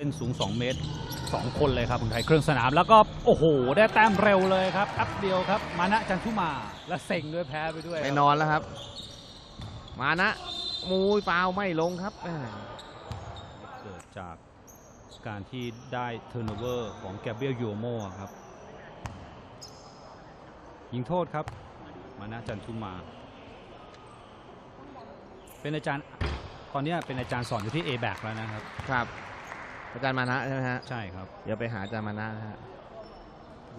เล่นสูง 2 เมตร 2 คนเลยครับคนไทยเครื่องสนามแล้วก็ โอ้โห ได้แต้มเร็วเลยครับแป๊บเดียวครับ มานะจันทุมา และเซ็งด้วยแพ้ไปด้วยไปครับนอนแล้วครับ มานะมูยฟาวไม่ลงครับแหม่เกิดจากการที่ได้เทอร์โนเวอร์ของแกเบรียลยูโมครับ ยิงโทษครับ มานะจันทุมา เป็นอาจารย์ตอนเนี้ยเป็นอาจารย์สอนอยู่ที่ a b a c แล้วนะครับครับ อาจารย์มานะใช่ไหมฮะใช่ครับ เดี๋ยวไปหาอาจารย์มานะนะฮะ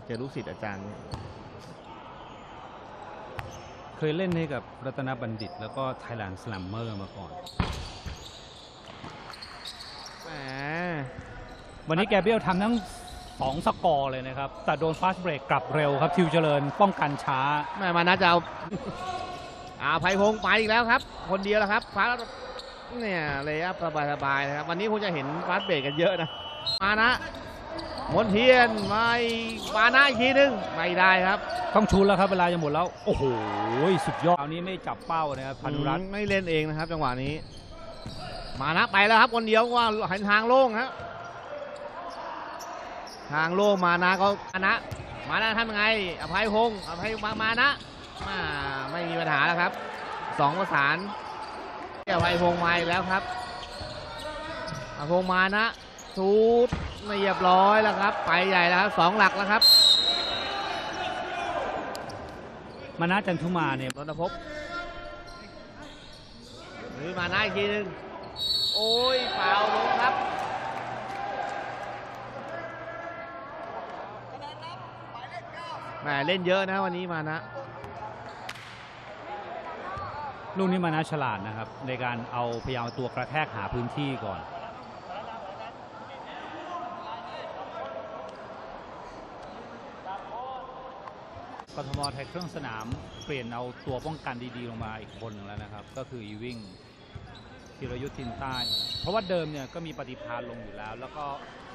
เจอลูกศิษย์อาจารย์เคยเล่นให้กับรัตนบัณฑิต แล้วก็ Thailand Slammer มาก่อน แหมวันนี้แกเบรียลทำทั้ง2สกอร์เลยนะครับ แต่โดนฟาสเบรกกลับเร็วครับ ทิวเจริญป้องกันช้า แม่มานะจะเอา อาภัยพงษ์ไปอีกแล้วครับ คนเดียวแล้วครับฟ้า เนี่ยเลยครับสบายๆนะครับ วันนี้คงจะเห็นฟาสเบรกกันเยอะนะ มานะมนเทียนไม่มานะอีกทีนึง ไม่ได้ครับ ต้องชุนแล้วครับเวลาจะหมดแล้ว โอ้โห สุดยอดคราวนี้ไม่จับเป้านะครับพานุรัตน์อืมไม่เล่นเองนะครับ จังหวะนี้ มานะไปแล้วครับคนเดียวว่าหันทางโล่งครับทางโล่งมานะก็มานะ มานะทำยังไง อภัยพงษ์อภัยมามานะ มาไม่มีปัญหาแล้วครับสองประสาน อภัยพงษ์มาอีกแล้วครับอภัยพงษ์มานะสูดเรียบร้อยแล้วครับ ไปใหญ่แล้วครับสองหลักแล้วครับ มานะจันทุมาเนี่ยนนทภพหรือมาหน้าอีกทีหนึงโอ้ยเปล่าลงครับแหมเล่นเยอะนะวันนี้มานะ ลูกนี้มานะฉลาดนะครับ ในการเอาพยายามเอาตัวกระแทกหาพื้นที่ก่อน กทมไทยเครื่องสนามเปลี่ยนเอาตัวป้องกันดีๆลงมาอีกคนหนึ่งแล้วนะครับ ก็คืออีวิ่งธีรยุทธ์ทินใต้ เพราะว่าเดิมเนี่ยก็มีปฏิภาณลงอยู่แล้ว แล้วก็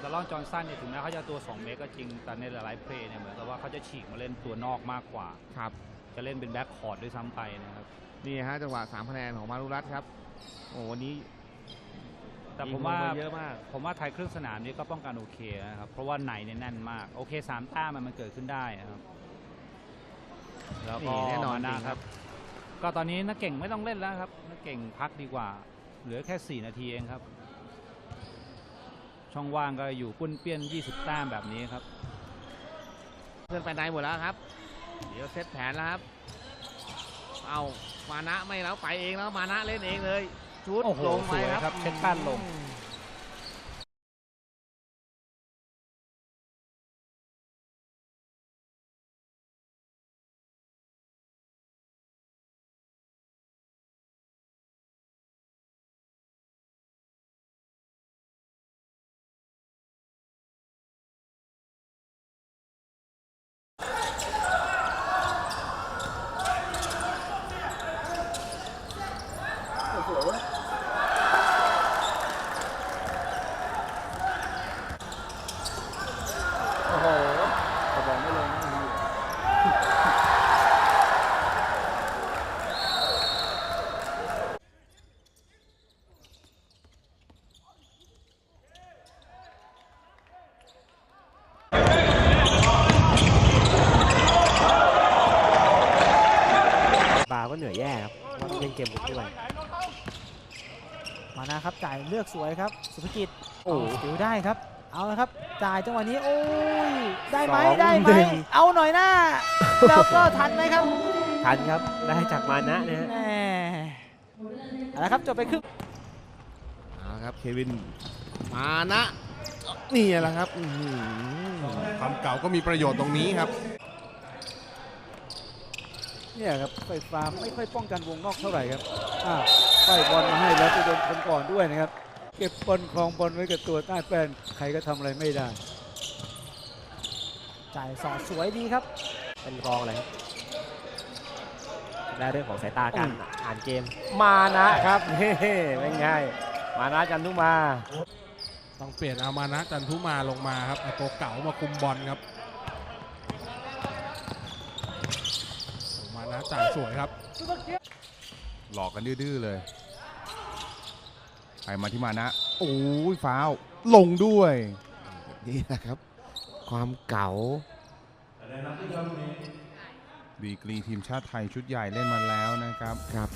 ดารอนจอห์นสันเนี่ยถึงแม้เขาจะตัว 2 เมตรก็จริง แต่ในหลายๆเพลย์เนี่ยเหมือนกับว่าเขาจะฉีกมาเล่นตัวนอกมากกว่า ครับ จะเล่นเป็นแบ็คคอร์ดด้วยซ้ำไปนะครับ นี่ฮะจังหวะ3คะแนนของมารุรัตน์ครับ โอ้วันนี้แต่ผมว่ายิงลงไปเยอะมาก ผมว่าไทยเครื่องสนามนี้ก็ป้องกันโอเคนะครับ เพราะว่าไหนเนี่ยแน่นมาก โอเคสามแต้มมันมันเกิดขึ้นได้นะครับ แล้วก็นี่แน่นอนมาจริงนะครับ ก็ตอนนี้นักเก่งไม่ต้องเล่นแล้วครับ นักเก่งพักดีกว่า เหลือแค่ 4 นาทีเองครับ ช่องว่างก็อยู่ปุ้นเปี้ยน 20 แต้มแบบนี้ครับ เพื่อนไปไหนหมดแล้วครับ เดี๋ยวเซตแผนแล้วครับ เอามานะไม่แล้วไปเองแล้วมานะเล่นเองเลยชุดโอ้โหลงไปสวยครับครับเช็ดก้านลง อืม โอ้โหเขาบอกไม่ลงนะ บาร์ก็ เหนื่อยแย่ครับเพราะต้องเล่นเกมบุกด้วยมานะครับจ่ายเลือกสวยครับ สุภกิจโอ้ถือได้ครับ เอาละครับ จ่ายจังหวะนี้โอ้ยได้ไหมสองได้ไหมหนึ่งเอาหน่อยหน้าแล้วก็ทันไหมครับ ทันครับได้จากมานะนะฮะแหมเอาละครับจบไปครึ่งเอาครับเควินมานะนี่แหละครับอื้อหือความเก่าก็มีประโยชน์ตรงนี้ครับ เนี่ยครับไฟฟ้าไม่ค่อยป้องกันวงนอกเท่าไหร่ครับอ่าไฟบอลมาให้แล้วไปโดนคนก่อนด้วยนะครับ เก็บบอลครองบอลไว้กับตัวใต้แฟนใครก็ทำอะไรไม่ได้จ่ายสอดสวยดีครับ เป็นกองอะไรครับและเรื่องของสายตาการอ่านเกมมานะครับเฮ้เป็นไงมานะจันทุมา ต้องเปลี่ยนเอามานะจันทุมาลงมาครับเอาตัวเก่ามาคุมบอลครับมานะ จ่ายสวยครับ หลอกกันดื้อๆเลยไปมาที่มานะ โอ้ยฟาวลงด้วย นี่แหละครับ ความเก่า ดีกรีทีมชาติไทยชุดใหญ่เล่นมาแล้วนะครับ ครับ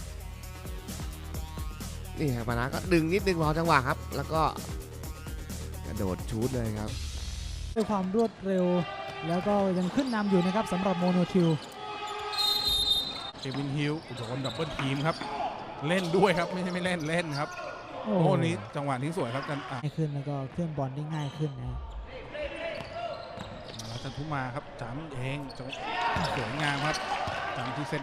นี่ครับมานะก็ดึงนิดนึงรอจังหวะครับ แล้วก็กระโดดชูดเลยครับ ด้วยความรวดเร็ว แล้วก็ยังขึ้นนำอยู่นะครับสำหรับโมโนทิว เควินฮิลโดนดับเบิลทีมครับ เล่นด้วยครับไม่ใช่ไม่เล่นเล่นครับ โอ้โอ้โหโหนี้จังหวะนี้สวยครับจันอะง่ายขึ้นแล้วก็เคลื่อนบอลได้ง่ายขึ้นนะมาแล้วจันทุมาครับจำเองจังสวยงามครับจำที่เส้น